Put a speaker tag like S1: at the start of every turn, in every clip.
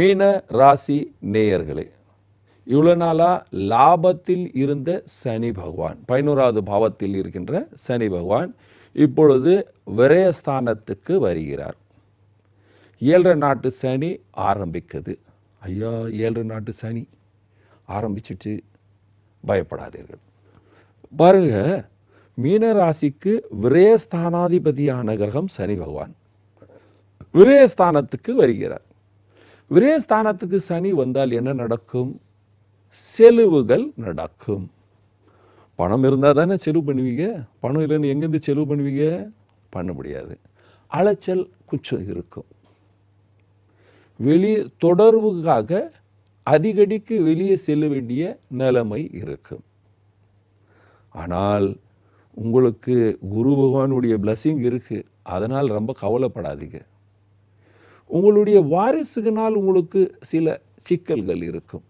S1: மீன ராசி நேயர்களே இவ்வளோ நாளாக லாபத்தில் இருந்த சனி பகவான் பதினோராவது பாவத்தில் இருக்கின்ற சனி பகவான் இப்பொழுது விரயஸ்தானத்துக்கு வருகிறார். ஏழரை நாட்டு சனி ஆரம்பிக்குது. ஐயா ஏழரை நாட்டு சனி ஆரம்பிச்சிட்டு பயப்படாதீர்கள். பாருங்க மீனராசிக்கு விரயஸ்தானாதிபதியான கிரகம் சனி பகவான். விரயஸ்தானத்துக்கு வருகிறார். விரயஸ்தானத்துக்கு சனி வந்தால் என்ன நடக்கும்? செலவுகள் நடக்கும். பணம் இருந்தால் தானே செலவு பண்ணுவீங்க? பணம் இல்லைன்னு எங்கேருந்து செலவு பண்ணுவீங்க? பண்ண முடியாது. அலைச்சல் குச்சம் இருக்கும். வெளியே தொடர்புக்காக அடிக்கடிக்கு வெளியே செல்ல வேண்டிய நிலைமை இருக்கும். ஆனால் உங்களுக்கு குரு பகவானுடைய பிளஸ்ஸிங் இருக்குது அதனால் ரொம்ப கவலைப்படாதீங்க. உங்களுடைய வாரிசுகனால் உங்களுக்கு சில சிக்கல்கள் இருக்கும்.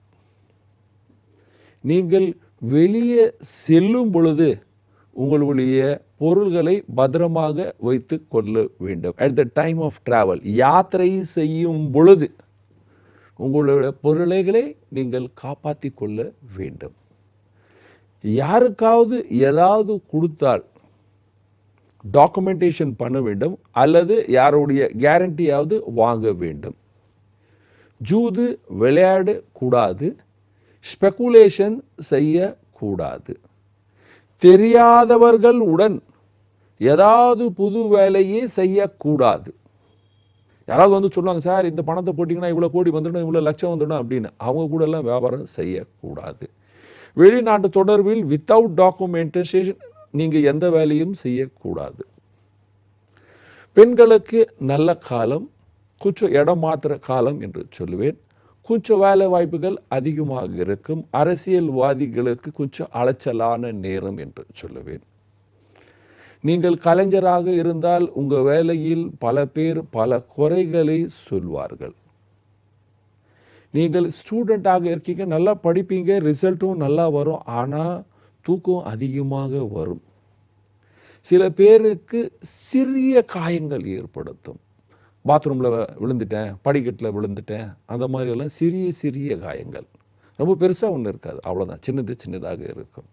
S1: நீங்கள் வெளியே செல்லும் பொழுது உங்களுடைய பொருள்களை பத்திரமாக வைத்து கொள்ள வேண்டும். At the time of travel யாத்திரை செய்யும் பொழுது உங்களுடைய பொருளைகளை நீங்கள் காப்பாற்றி கொள்ள வேண்டும். யாருக்காவது ஏதாவது கொடுத்தால் டாக்குமெண்டேஷன் பண்ண வேண்டும் அல்லது யாருடைய கேரண்டியாவது வாங்க வேண்டும். ஜூது விளையாட கூடாது ஸ்பெகுலேஷன் செய்யக்கூடாது தெரியாதவர்கள் உடன் ஏதாவது புது வேலையே செய்யக்கூடாது யாராவது வந்து சொல்லுவாங்க சார் இந்த பணத்தை போட்டிங்கன்னா இவ்வளோ கோடி வந்துடும் இவ்வளோ லட்சம் வந்துடும் அப்படின்னு. அவங்க கூட எல்லாம் வியாபாரம் செய்யக்கூடாது வெளிநாட்டு தொடர்பில் வித்தவுட் டாக்குமெண்டேஷன் நீங்கள் எந்த வேலையும் செய்யக்கூடாது. பெண்களுக்கு நல்ல காலம் கொஞ்சம் இடம் மாத்திர காலம் என்று சொல்லுவேன். கொஞ்சம் வேலை வாய்ப்புகள் அதிகமாக இருக்கும். அரசியல்வாதிகளுக்கு கொஞ்சம் அலைச்சலான நேரம் என்று சொல்லுவேன். நீங்கள் கலைஞராக இருந்தால் உங்கள் வேலையில் பல பேர் பல குறைகளை சொல்வார்கள். நீங்கள் ஸ்டூடெண்ட்டாக இருக்கீங்க நல்லா படிப்பீங்க ரிசல்ட்டும் நல்லா வரும். ஆனால் தூக்கம் அதிகமாக வரும். சில பேருக்கு சிறிய காயங்கள் ஏற்படுத்தும். பாத்ரூமில் விழுந்துட்டேன் படிக்கட்டில் விழுந்துட்டேன் அந்த மாதிரியெல்லாம் சிறிய சிறிய காயங்கள். ரொம்ப பெருசாக ஒன்றும் இருக்காது. அவ்வளோதான் சின்னது சின்னதாக இருக்கும்.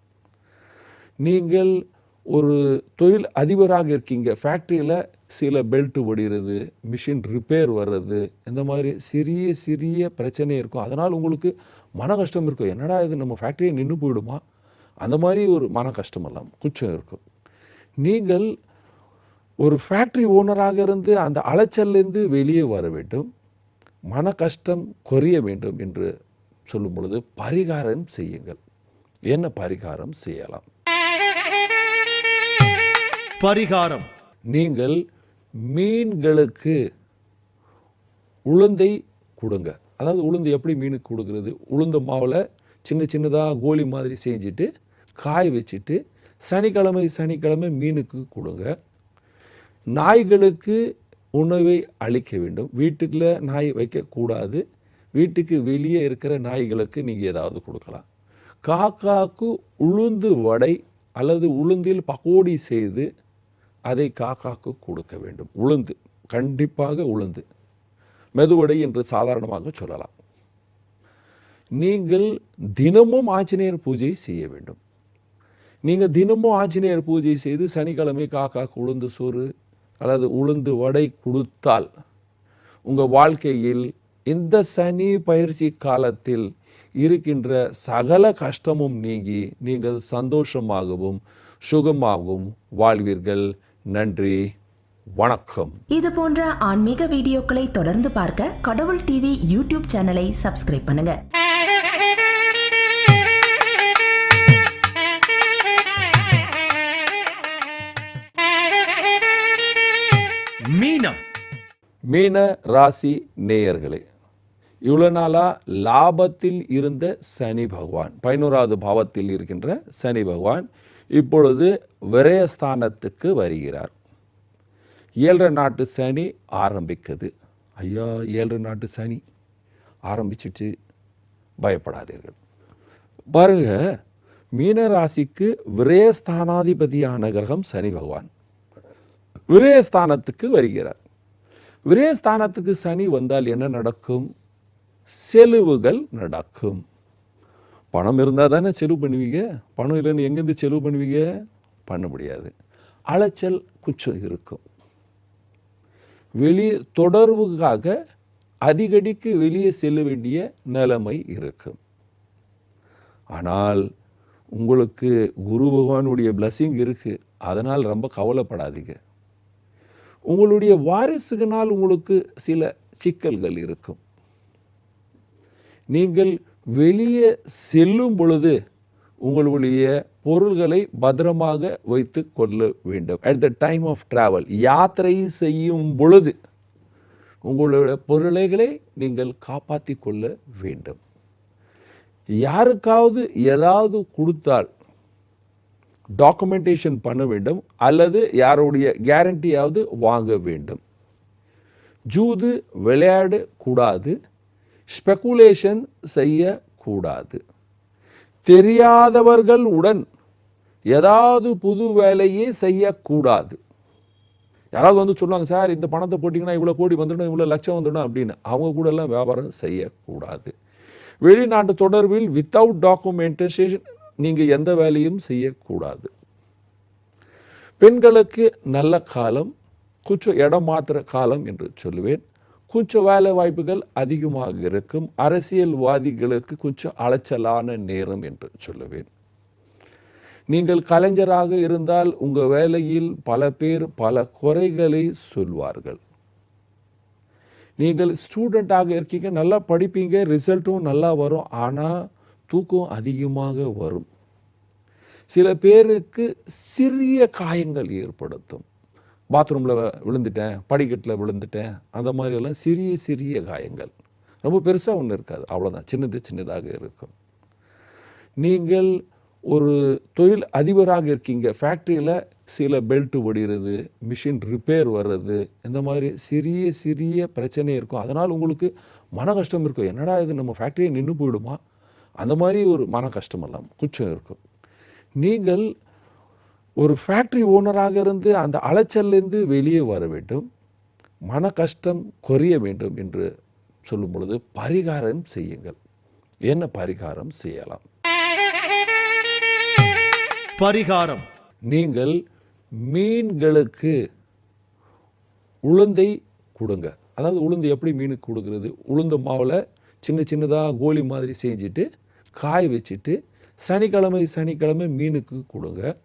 S1: நீங்கள் ஒரு தொழில் அதிபராக இருக்கீங்க. ஃபேக்ட்ரியில் சில பெல்ட்டு ஒடிகிறது மிஷின் ரிப்பேர் வர்றது இந்த மாதிரி சிறிய சிறிய பிரச்சனை இருக்கும். அதனால் உங்களுக்கு மன கஷ்டம் இருக்கும். என்னடா இது? நம்ம ஃபேக்ட்ரியை நின்று போயிடுமா? அந்த மாதிரி ஒரு மன கஷ்டமெல்லாம் குச்சம் இருக்கும். நீங்கள் ஒரு ஃபேக்ட்ரி ஓனராக இருந்து அந்த அலைச்சல்லேருந்து வெளியே வர வேண்டும். மன கஷ்டம் குறைய வேண்டும் என்று சொல்லும் பொழுது பரிகாரம் செய்யுங்கள். என்ன பரிகாரம் செய்யலாம்?
S2: பரிகாரம்.
S1: நீங்கள் மீன்களுக்கு உளுந்தை கொடுங்க. அதாவது உளுந்து எப்படி மீனுக்கு கொடுக்கறது? உளுந்த மாவில் சின்ன சின்னதாக கோலி மாதிரி செஞ்சுட்டு காய வச்சுட்டு சனிக்கிழமை சனிக்கிழமை மீனுக்கு கொடுங்க. நாய்களுக்கு உணவை அளிக்க வேண்டும். வீட்டுக்குள்ள நாய் வைக்கக்கூடாது. வீட்டுக்கு வெளியே இருக்கிற நாய்களுக்கு நீங்கள் ஏதாவது கொடுக்கலாம். காக்காக்கு உளுந்து வடை அல்லது உளுந்தில் பகோடி செய்து அதை காக்காக்கு கொடுக்க வேண்டும். உளுந்து கண்டிப்பாக உளுந்து. மெதுவடை என்று சாதாரணமாக சொல்லலாம். நீங்கள் தினமும் ஆஞ்சநேயர் பூஜை செய்ய வேண்டும். நீங்கள் தினமும் ஆஞ்சநேயர் பூஜை செய்து சனிக்கிழமை காக்காக்கு உளுந்து சோறு அல்லது உளுந்து வடை கொடுத்தால் உங்கள் வாழ்க்கையில் இந்த சனி பயிற்சி காலத்தில் இருக்கின்ற சகல கஷ்டமும் நீங்கி நீங்கள் சந்தோஷமாகவும் சுகமாகவும் வாழ்வீர்கள். நன்றி. வணக்கம்.
S3: இது போன்ற ஆன்மீக வீடியோக்களை தொடர்ந்து பார்க்க கடவுள் டிவி யூடியூப் சேனலை சப்ஸ்கிரைப் பண்ணுங்க.
S1: மீன ராசி நேயர்களே இவ்வளோ நாளாக லாபத்தில் இருந்த சனி பகவான் பதினோராவது பாவத்தில் இருக்கின்ற சனி பகவான் இப்பொழுது விரயஸ்தானத்துக்கு வருகிறார். ஏழரை நாட்டு சனி ஆரம்பிக்குது. ஐயா ஏழரை நாட்டு சனி ஆரம்பிச்சிட்டு பயப்படாதீர்கள். பாருங்க மீன ராசிக்கு விரயஸ்தானாதிபதியான கிரகம் சனி பகவான். விரயஸ்தானத்துக்கு வருகிறார். விரயஸ்தானத்துக்கு சனி வந்தால் என்ன நடக்கும்? செலவுகள் நடக்கும். பணம் இருந்தால் தானே செலவு பண்ணுவீங்க? பணம் இல்லைன்னு எங்கேருந்து செலவு பண்ணுவீங்க? பண்ண முடியாது. அலைச்சல் குச்சம் இருக்கும். வெளி தொடர்புக்காக அடிக்கடிக்கு வெளியே செல்ல வேண்டிய நிலைமை இருக்கும். ஆனால் உங்களுக்கு குரு பகவானுடைய பிளஸ்ஸிங் இருக்குது அதனால் ரொம்ப கவலைப்படாதீங்க. உங்களுடைய வாரிசுகளால் உங்களுக்கு சில சிக்கல்கள் இருக்கும். நீங்கள் வெளியே செல்லும் பொழுது உங்களுடைய பொருள்களை பத்திரமாக வைத்து கொள்ள வேண்டும். At the time of travel யாத்திரை செய்யும் பொழுது உங்களுடைய பொருளைகளை நீங்கள் காப்பாற்றி கொள்ள வேண்டும். யாருக்காவது ஏதாவது கொடுத்தால் டாக்குமெண்டேஷன் பண்ண வேண்டும் அல்லது யாருடைய கேரண்டியாவது வாங்க வேண்டும். ஜூது விளையாட கூடாது ஸ்பெகுலேஷன் செய்யக்கூடாது தெரியாதவர்கள் உடன் ஏதாவது புது வேலையே செய்யக்கூடாது யாராவது வந்து சொல்லுவாங்க சார் இந்த பணத்தை போட்டிங்கன்னா இவ்வளோ கோடி வந்துடணும் இவ்வளோ லட்சம் வந்துடும் அப்படின்னு. அவங்க கூடலாம் வியாபாரம் செய்யக்கூடாது. வெளிநாட்டு தொடர்பில் வித்தவுட் டாக்குமெண்டேஷன் நீங்கள் எந்த வேலையும் செய்யக்கூடாது. பெண்களுக்கு நல்ல காலம் கொஞ்சம் இடம் மாத்திர காலம் என்று சொல்லுவேன். கொஞ்சம் வேலை வாய்ப்புகள் அதிகமாக இருக்கும். அரசியல்வாதிகளுக்கு கொஞ்சம் அலைச்சலான நேரம் என்று சொல்லுவேன். நீங்கள் கலைஞராக இருந்தால் உங்கள் வேலையில் பல பேர் பல குறைகளை சொல்வார்கள். நீங்கள் ஸ்டூடெண்ட்டாக இருக்கீங்க நல்லா படிப்பீங்க ரிசல்ட்டும் நல்லா வரும். ஆனால் தூக்கம் அதிகமாக வரும். சில பேருக்கு சிறிய காயங்கள் ஏற்படுத்தும். பாத்ரூமில் விழுந்துட்டேன் படிக்கட்டில் விழுந்துட்டேன் அந்த மாதிரியெல்லாம் சிறிய சிறிய காயங்கள். ரொம்ப பெருசாக ஒன்றும் இருக்காது. அவ்வளோதான் சின்னது சின்னதாக இருக்கும். நீங்கள் ஒரு தொழில் அதிபராக இருக்கீங்க. ஃபேக்ட்ரியில் சில பெல்ட்டு ஒடிகிறது மிஷின் ரிப்பேர் வர்றது இந்த மாதிரி சிறிய சிறிய பிரச்சனை இருக்கும். அதனால் உங்களுக்கு மன கஷ்டம் இருக்கும். என்னடா இது? நம்ம ஃபேக்ட்ரியை நின்று போயிடுமா? அந்த மாதிரி ஒரு மன கஷ்டமெல்லாம் குச்சம் இருக்கும். நீங்கள் ஒரு ஃபேக்ட்ரி ஓனராக இருந்து அந்த அலைச்சல்லேருந்து வெளியே வர வேண்டும் மன கஷ்டம் குறைய வேண்டும் என்று சொல்லும் பொழுது பரிகாரம் செய்யுங்கள். என்ன பரிகாரம் செய்யலாம்?
S2: பரிகாரம்.
S1: நீங்கள் மீன்களுக்கு உளுந்தை கொடுங்க. அதாவது உளுந்து எப்படி மீனுக்கு கொடுக்கறது? உளுந்த மாவில் சின்ன சின்னதாக கோலி மாதிரி செஞ்சுட்டு காய வச்சுட்டு சனிக்கிழமை சனிக்கிழமை மீனுக்கு கொடுங்க.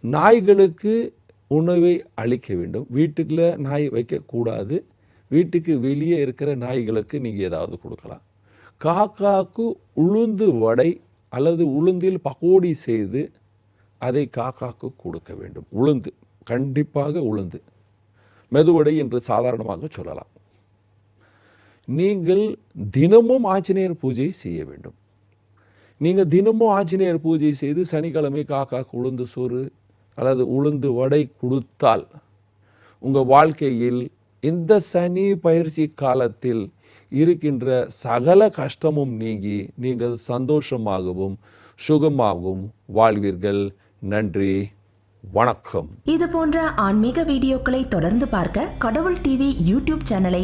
S1: நாய்களுக்கு உணவை அளிக்க வேண்டும். வீட்டுக்குள்ள நாய் வைக்கக்கூடாது. வீட்டுக்கு வெளியே இருக்கிற நாய்களுக்கு நீங்கள் ஏதாவது கொடுக்கலாம். காக்காக்கு உளுந்து வடை அல்லது உளுந்தில் பக்கோடி செய்து அதை காக்காக்கு கொடுக்க வேண்டும். உளுந்து கண்டிப்பாக உளுந்து. மெதுவடை என்று சாதாரணமாக சொல்லலாம். நீங்கள் தினமும் ஆஞ்சநேயர் பூஜை செய்ய வேண்டும். நீங்கள் தினமும் ஆஞ்சநேயர் பூஜை செய்து சனிக்கிழமை காக்காக்கு உளுந்து சோறு அல்லது உளுந்து வடை கொடுத்தால் உங்கள் வாழ்க்கையில் இந்த சனி பயிற்சி காலத்தில் இருக்கின்ற சகல கஷ்டமும் நீங்கி நீங்கள் சந்தோஷமாகவும் சுகமாகவும் வாழ்வீர்கள். நன்றி. வணக்கம்.
S3: இது போன்ற ஆன்மீக வீடியோக்களை தொடர்ந்து பார்க்க கடவுள் டிவி யூடியூப் சேனலை